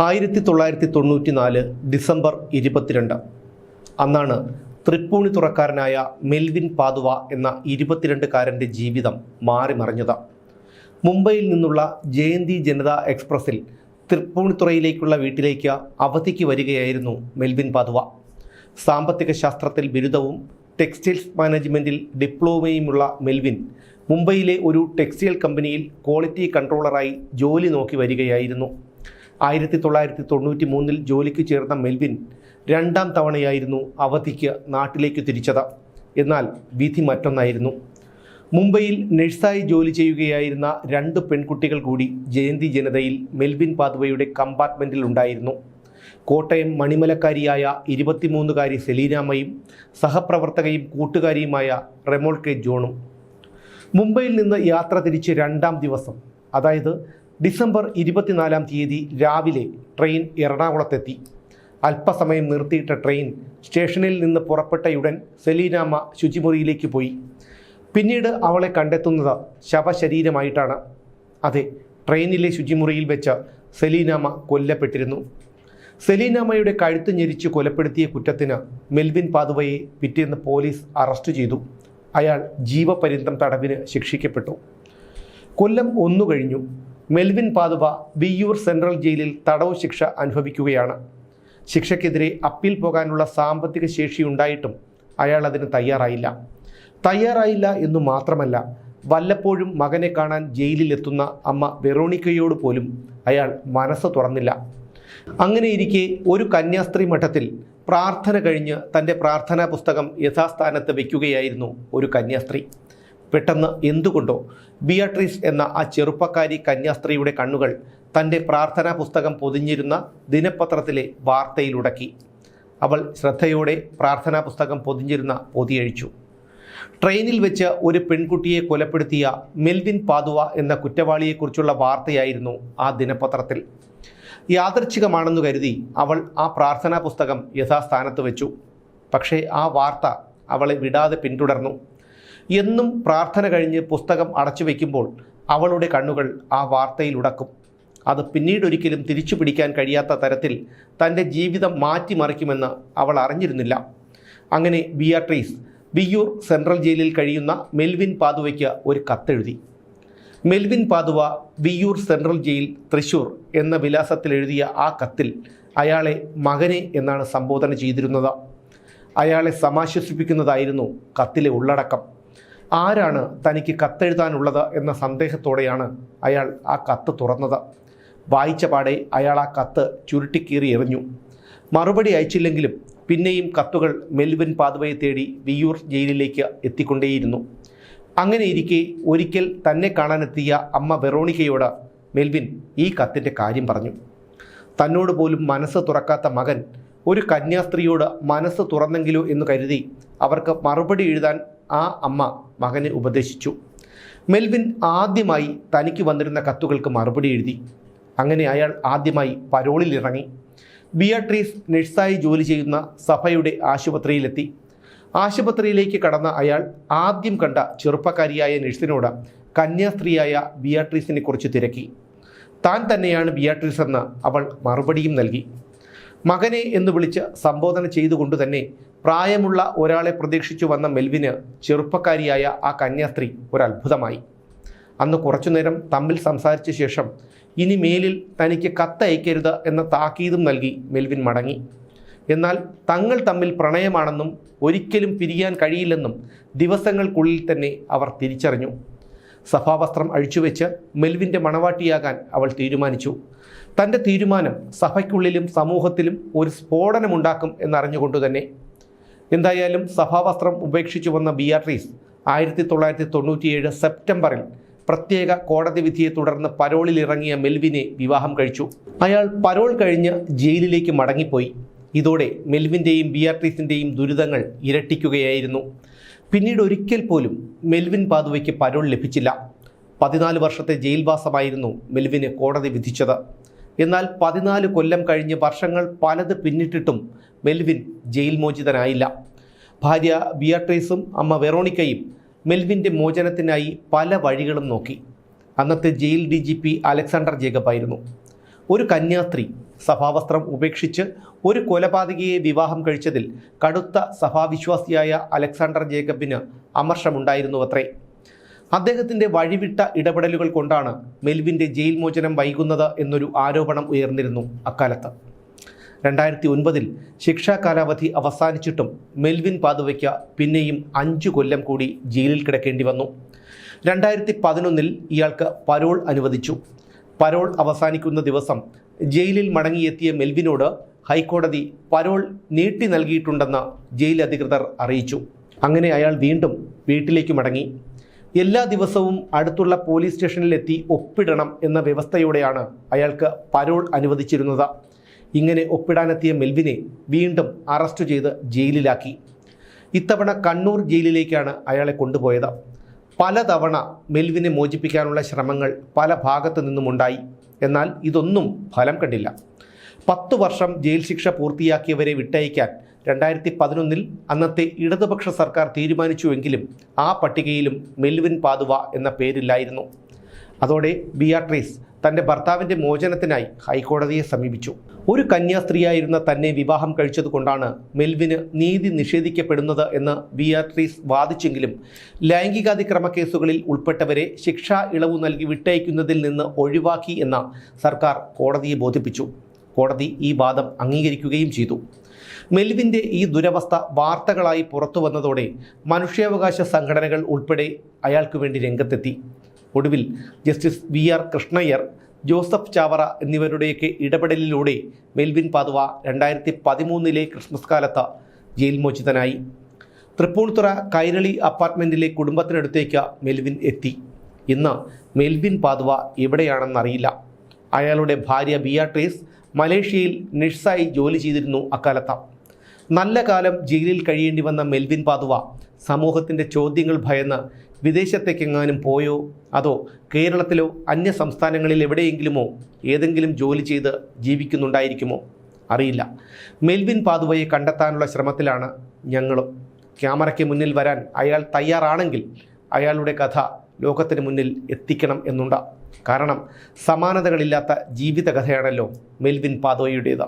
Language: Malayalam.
ആയിരത്തി തൊള്ളായിരത്തി തൊണ്ണൂറ്റി നാല് ഡിസംബർ ഇരുപത്തിരണ്ട്. അന്നാണ് തൃപ്പൂണി തുറക്കാരനായ മെൽവിൻ പാതുവ എന്ന ഇരുപത്തിരണ്ടുകാരന്റെ ജീവിതം മാറിമറിഞ്ഞത്. മുംബൈയിൽ നിന്നുള്ള ജയന്തി ജനത എക്സ്പ്രസിൽ തൃപ്പൂണിത്തുറയിലേക്കുള്ള വീട്ടിലേക്ക് അവധിക്ക് വരികയായിരുന്നു മെൽവിൻ പാതുവ. സാമ്പത്തിക ശാസ്ത്രത്തിൽ ബിരുദവും ടെക്സ്റ്റൈൽസ് മാനേജ്മെന്റിൽ ഡിപ്ലോമയുമുള്ള മെൽവിൻ മുംബൈയിലെ ഒരു ടെക്സ്റ്റൈൽ കമ്പനിയിൽ ക്വാളിറ്റി കൺട്രോളറായി ജോലി നോക്കി വരികയായിരുന്നു. ആയിരത്തി തൊള്ളായിരത്തി തൊണ്ണൂറ്റി മൂന്നിൽ ജോലിക്ക് ചേർന്ന മെൽവിൻ രണ്ടാം തവണയായിരുന്നു അവധിക്ക് നാട്ടിലേക്ക് തിരിച്ചത്. എന്നാൽ വിധി മറ്റൊന്നായിരുന്നു. മുംബൈയിൽ നഴ്സായി ജോലി ചെയ്യുകയായിരുന്ന രണ്ട് പെൺകുട്ടികൾ കൂടി ജയന്തി ജനതയിൽ മെൽവിൻ പാതുവയുടെ കമ്പാർട്ട്മെന്റിൽ ഉണ്ടായിരുന്നു. കോട്ടയം മണിമലക്കാരിയായ ഇരുപത്തിമൂന്നുകാരി സെലീനാമ്മയും സഹപ്രവർത്തകയും കൂട്ടുകാരിയുമായ റെമോൾ കെ ജോണും. മുംബൈയിൽ നിന്ന് യാത്ര തിരിച്ച് രണ്ടാം ദിവസം അതായത് ഡിസംബർ ഇരുപത്തിനാലാം തീയതി രാവിലെ ട്രെയിൻ എറണാകുളത്തെത്തി. അല്പസമയം നിർത്തിയിട്ട ട്രെയിൻ സ്റ്റേഷനിൽ നിന്ന് പുറപ്പെട്ടയുടൻ സെലീനാമ്മ ശുചിമുറിയിലേക്ക് പോയി. പിന്നീട് അവളെ കണ്ടെത്തുന്നത് ശവശരീരമായിട്ടാണ്. അതെ ട്രെയിനിലെ ശുചിമുറിയിൽ വെച്ച് സെലീനാമ്മ കൊല്ലപ്പെട്ടിരുന്നു. സെലീനാമ്മയുടെ കഴുത്ത് ഞെരിച്ച് കൊലപ്പെടുത്തിയ കുറ്റത്തിന് മെൽവിൻ പാതുവയെ പിറ്റേന്ന് പോലീസ് അറസ്റ്റ് ചെയ്തു. അയാൾ ജീവപര്യന്തം തടവിന് ശിക്ഷിക്കപ്പെട്ടു. കൊല്ലം ഒന്നു കഴിഞ്ഞു മെൽവിൻ പാതുവ വിയ്യൂർ സെൻട്രൽ ജയിലിൽ തടവ് ശിക്ഷ അനുഭവിക്കുകയാണ്. ശിക്ഷയ്ക്കെതിരെ അപ്പീൽ പോകാനുള്ള സാമ്പത്തിക ശേഷി ഉണ്ടായിട്ടും അയാൾ അതിന് തയ്യാറായില്ല. തയ്യാറായില്ല എന്നു മാത്രമല്ല വല്ലപ്പോഴും മകനെ കാണാൻ ജയിലിലെത്തുന്ന അമ്മ വെറോണിക്കയോട് പോലും അയാൾ മനസ്സ് തുറന്നില്ല. അങ്ങനെയിരിക്കെ ഒരു കന്യാസ്ത്രീ മഠത്തിൽ പ്രാർത്ഥന കഴിഞ്ഞ് തന്റെ പ്രാർത്ഥനാ പുസ്തകം യഥാസ്ഥാനത്ത് വയ്ക്കുകയായിരുന്നു ഒരു കന്യാസ്ത്രീ. പെട്ടെന്ന് എന്തുകൊണ്ടോ ബിയാട്രീസ് എന്ന ആ ചെറുപ്പക്കാരി കന്യാസ്ത്രീയുടെ കണ്ണുകൾ തന്റെ പ്രാർത്ഥനാ പുസ്തകം പൊതിഞ്ഞിരുന്ന ദിനപത്രത്തിലെ വാർത്തയിലുടക്കി. അവൾ ശ്രദ്ധയോടെ പ്രാർത്ഥനാ പുസ്തകം പൊതിഞ്ഞിരുന്ന പൊതിയഴിച്ചു ട്രെയിനിൽ വെച്ച് ഒരു പെൺകുട്ടിയെ കൊലപ്പെടുത്തിയ മെൽവിൻ പാതുവ എന്ന കുറ്റവാളിയെക്കുറിച്ചുള്ള വാർത്തയായിരുന്നു ആ ദിനപത്രത്തിൽ. യാദർച്ഛികമാണെന്ന് കരുതി അവൾ ആ പ്രാർത്ഥനാ പുസ്തകം യഥാസ്ഥാനത്ത് വെച്ചു. പക്ഷേ ആ വാർത്ത അവളെ വിടാതെ പിന്തുടർന്നു. എന്നും പ്രാർത്ഥന കഴിഞ്ഞ് പുസ്തകം അടച്ചു വയ്ക്കുമ്പോൾ അവളുടെ കണ്ണുകൾ ആ വാർത്തയിൽ ഉടക്കും. അത് പിന്നീടൊരിക്കലും തിരിച്ചു പിടിക്കാൻ കഴിയാത്ത തരത്തിൽ തന്റെ ജീവിതം മാറ്റിമറിക്കുമെന്ന് അവൾ അറിഞ്ഞിരുന്നില്ല. അങ്ങനെ ബിയാട്രീസ് ബിയൂർ സെൻട്രൽ ജയിലിൽ കഴിയുന്ന മെൽവിൻ പാതുവയ്ക്ക് ഒരു കത്തെഴുതി. മെൽവിൻ പാതുവ ബിയൂർ സെൻട്രൽ ജയിൽ തൃശൂർ എന്ന വിലാസത്തിൽ എഴുതിയ ആ കത്തിൽ അയാളെ മകനെ എന്നാണ് സംബോധന ചെയ്തിരുന്നത്. അയാളെ സമാശ്വസിപ്പിക്കുന്നതായിരുന്നു കത്തിലെ ഉള്ളടക്കം. ആരാണ് തനിക്ക് കത്തെഴുതാനുള്ളത് എന്ന സന്ദേഹത്തോടെയാണ് അയാൾ ആ കത്ത് തുറന്നത്. വായിച്ച പാടെ അയാൾ ആ കത്ത് ചുരുട്ടിക്കീറി എറിഞ്ഞു. മറുപടി അയച്ചില്ലെങ്കിലും പിന്നെയും കത്തുകൾ മെൽവിൻ പാതുവയെ തേടി വിയൂർ ജയിലിലേക്ക് എത്തിക്കൊണ്ടേയിരുന്നു. അങ്ങനെ ഇരിക്കെ ഒരിക്കൽ തന്നെ കാണാനെത്തിയ അമ്മ വെറോണിക്കയോട് മെൽവിൻ ഈ കത്തിന്റെ കാര്യം പറഞ്ഞു. തന്നോട് പോലും മനസ്സ് തുറക്കാത്ത മകൻ ഒരു കന്യാസ്ത്രീയോട് മനസ്സ് തുറന്നെങ്കിലോ എന്ന് കരുതി അവർക്ക് മറുപടി എഴുതാൻ ആ അമ്മ മകനെ ഉപദേശിച്ചു. മെൽവിൻ ആദ്യമായി തനിക്ക് വന്നിരുന്ന കത്തുകൾക്ക് മറുപടി എഴുതി. അങ്ങനെ അയാൾ ആദ്യമായി പരോളിൽ ഇറങ്ങി. ബിയാട്രീസ് നഴ്സായി ജോലി ചെയ്യുന്ന സഭയുടെ ആശുപത്രിയിലെത്തി. ആശുപത്രിയിലേക്ക് കടന്ന അയാൾ ആദ്യം കണ്ട ചെറുപ്പക്കാരിയായ നഴ്സിനോട് കന്യാസ്ത്രീയായ ബിയാട്രീസിനെ കുറിച്ച് തിരക്കി. താൻ തന്നെയാണ് ബിയാട്രീസ് എന്ന് അവൾ മറുപടിയും നൽകി. മകനെ എന്ന് വിളിച്ച് സംബോധന ചെയ്തുകൊണ്ട് തന്നെ പ്രായമുള്ള ഒരാളെ പ്രതീക്ഷിച്ചു വന്ന മെൽവിന് ചെറുപ്പക്കാരിയായ ആ കന്യാസ്ത്രീ ഒരത്ഭുതമായി. അന്ന് കുറച്ചുനേരം തമ്മിൽ സംസാരിച്ച ശേഷം ഇനി മേലിൽ തനിക്ക് കത്തയക്കരുത് എന്ന താക്കീതും നൽകി മെൽവിൻ മടങ്ങി. എന്നാൽ തങ്ങൾ തമ്മിൽ പ്രണയമാണെന്നും ഒരിക്കലും പിരിയാൻ കഴിയില്ലെന്നും ദിവസങ്ങൾക്കുള്ളിൽ തന്നെ അവർ തിരിച്ചറിഞ്ഞു. സഭാവസ്ത്രം അഴിച്ചുവെച്ച് മെൽവിന്റെ മണവാട്ടിയാകാൻ അവൾ തീരുമാനിച്ചു. തന്റെ തീരുമാനം സഭയ്ക്കുള്ളിലും സമൂഹത്തിലും ഒരു സ്ഫോടനമുണ്ടാക്കും എന്നറിഞ്ഞുകൊണ്ട് തന്നെ എന്തായാലും സഭാവസ്ത്രം ഉപേക്ഷിച്ചു വന്ന ബിയാട്രീസ് ആയിരത്തി തൊള്ളായിരത്തി തൊണ്ണൂറ്റിയേഴ് സെപ്റ്റംബറിൽ പ്രത്യേക കോടതി വിധിയെ തുടർന്ന് പരോളിൽ ഇറങ്ങിയ മെൽവിനെ വിവാഹം കഴിച്ചു. അയാൾ പരോൾ കഴിഞ്ഞ് ജയിലിലേക്ക് മടങ്ങിപ്പോയി. ഇതോടെ മെൽവിന്റെയും ബിയാട്രീസിന്റെയും ദുരിതങ്ങൾ ഇരട്ടിക്കുകയായിരുന്നു. പിന്നീട് ഒരിക്കൽ പോലും മെൽവിൻ പാതുവയ്ക്ക് പരോൾ ലഭിച്ചില്ല. പതിനാല് വർഷത്തെ ജയിൽവാസമായിരുന്നു മെൽവിന് കോടതി വിധിച്ചത്. എന്നാൽ പതിനാല് കൊല്ലം കഴിഞ്ഞ് വർഷങ്ങൾ പലത് പിന്നിട്ടിട്ടും മെൽവിൻ ജയിൽ മോചിതനായില്ല. ഭാര്യ ബിയാട്രീസും അമ്മ വെറോണിക്കയും മെൽവിന്റെ മോചനത്തിനായി പല വഴികളും നോക്കി. അന്നത്തെ jail D G P Alexander Jacob ആയിരുന്നു. ഒരു കന്യാസ്ത്രീ സഭാവസ്ത്രം ഉപേക്ഷിച്ച് ഒരു കൊലപാതകയെ വിവാഹം കഴിച്ചതിൽ കടുത്ത സഭാവിശ്വാസിയായ അലക്സാണ്ടർ ജേക്കബിന് അമർഷമുണ്ടായിരുന്നു അത്രേ അദ്ദേഹത്തിന്റെ വഴിവിട്ട ഇടപെടലുകൾ കൊണ്ടാണ് മെൽവിന്റെ ജയിൽ മോചനം വൈകുന്നത് എന്നൊരു ആരോപണം ഉയർന്നിരുന്നു അക്കാലത്ത്. രണ്ടായിരത്തി ഒൻപതിൽ ശിക്ഷാ കാലാവധി അവസാനിച്ചിട്ടും മെൽവിൻ പാതുവയ്ക്ക് പിന്നെയും അഞ്ചു കൊല്ലം കൂടി ജയിലിൽ കിടക്കേണ്ടി വന്നു. രണ്ടായിരത്തി പതിനൊന്നിൽ ഇയാൾക്ക് പരോൾ അനുവദിച്ചു. പരോൾ അവസാനിക്കുന്ന ദിവസം ജയിലിൽ മടങ്ങിയെത്തിയ മെൽവിനോട് ഹൈക്കോടതി പരോൾ നീട്ടി നൽകിയിട്ടുണ്ടെന്ന് ജയിൽ അധികൃതർ അറിയിച്ചു. അങ്ങനെ അയാൾ വീണ്ടും വീട്ടിലേക്ക് മടങ്ങി. എല്ലാ ദിവസവും അടുത്തുള്ള പോലീസ് സ്റ്റേഷനിലെത്തി ഒപ്പിടണം എന്ന വ്യവസ്ഥയോടെയാണ് അയാൾക്ക് പരോൾ അനുവദിച്ചിരുന്നത്. ഇങ്ങനെ ഒപ്പിടാനെത്തിയ മെൽവിനെ വീണ്ടും അറസ്റ്റ് ചെയ്ത് ജയിലിലാക്കി. ഇത്തവണ കണ്ണൂർ ജയിലിലേക്കാണ് അയാളെ കൊണ്ടുപോയത്. പലതവണ മെൽവിനെ മോചിപ്പിക്കാനുള്ള ശ്രമങ്ങൾ പല ഭാഗത്തു നിന്നുമുണ്ടായി എന്നാൽ ഇതൊന്നും ഫലം കണ്ടില്ല. പത്തു വർഷം ജയിൽ ശിക്ഷ പൂർത്തിയാക്കിയവരെ വിട്ടയക്കാൻ രണ്ടായിരത്തി പതിനൊന്നിൽ അന്നത്തെ ഇടതുപക്ഷ സർക്കാർ തീരുമാനിച്ചുവെങ്കിലും ആ പട്ടികയിലും മെൽവിൻ പാതുവ എന്ന പേരില്ലായിരുന്നു. അതോടെ ബിയാട്രീസ് തന്റെ ഭർത്താവിന്റെ മോചനത്തിനായി ഹൈക്കോടതിയെ സമീപിച്ചു. ഒരു കന്യാസ്ത്രീയായിരുന്ന തന്നെ വിവാഹം കഴിച്ചതുകൊണ്ടാണ് മെൽവിന് നീതി നിഷേധിക്കപ്പെടുന്നത് എന്ന് ബിയാട്രീസ് വാദിച്ചെങ്കിലും ലൈംഗികാതിക്രമ കേസുകളിൽ ഉൾപ്പെട്ടവരെ ശിക്ഷാ ഇളവ് നൽകി വിട്ടയക്കുന്നതിൽ നിന്ന് ഒഴിവാക്കി എന്ന സർക്കാർ കോടതിയെ ബോധിപ്പിച്ചു. കോടതി ഈ വാദം അംഗീകരിക്കുകയും ചെയ്തു. മെൽവിന്റെ ഈ ദുരവസ്ഥ വാർത്തകളായി പുറത്തു വന്നതോടെ മനുഷ്യാവകാശ സംഘടനകൾ ഉൾപ്പെടെ അയാൾക്കു വേണ്ടി രംഗത്തെത്തി. ഒടുവിൽ justice V R Krishna Iyer Joseph Chavara എന്നിവരുടെയൊക്കെ ഇടപെടലിലൂടെ മെൽവിൻ പാതുവ രണ്ടായിരത്തി പതിമൂന്നിലെ ക്രിസ്മസ് കാലത്ത് ജയിൽ മോചിതനായി. തൃപ്പൂണിത്തുറ കൈരളി അപ്പാർട്ട്മെന്റിലെ കുടുംബത്തിനടുത്തേക്ക് മെൽവിൻ എത്തി. ഇന്ന് മെൽവിൻ പാതുവ എവിടെയാണെന്നറിയില്ല. അയാളുടെ ഭാര്യ ബിയാട്രീസ് മലേഷ്യയിൽ നിഷ്സായി ജോലി ചെയ്തിരുന്നു അക്കാലത്ത്. നല്ല കാലം ജയിലിൽ കഴിയേണ്ടി വന്ന മെൽവിൻ പാതുവ സമൂഹത്തിന്റെ ചോദ്യങ്ങൾ ഭയന്ന് വിദേശത്തേക്കെങ്ങാനും പോയോ? അതോ കേരളത്തിലോ അന്യ സംസ്ഥാനങ്ങളിൽ എവിടെയെങ്കിലുമോ ഏതെങ്കിലും ജോലി ചെയ്ത് ജീവിക്കുന്നുണ്ടായിരിക്കുമോ? അറിയില്ല. മെൽവിൻ പാതുവയെ കണ്ടെത്താനുള്ള ശ്രമത്തിലാണ് ഞങ്ങളും. ക്യാമറയ്ക്ക് മുന്നിൽ വരാൻ അയാൾ തയ്യാറാണെങ്കിൽ അയാളുടെ കഥ ലോകത്തിന് മുന്നിൽ എത്തിക്കണം എന്നുണ്ട്. കാരണം സമാനതകളില്ലാത്ത ജീവിതകഥയാണല്ലോ മെൽവിൻ പാതോയുടേത്.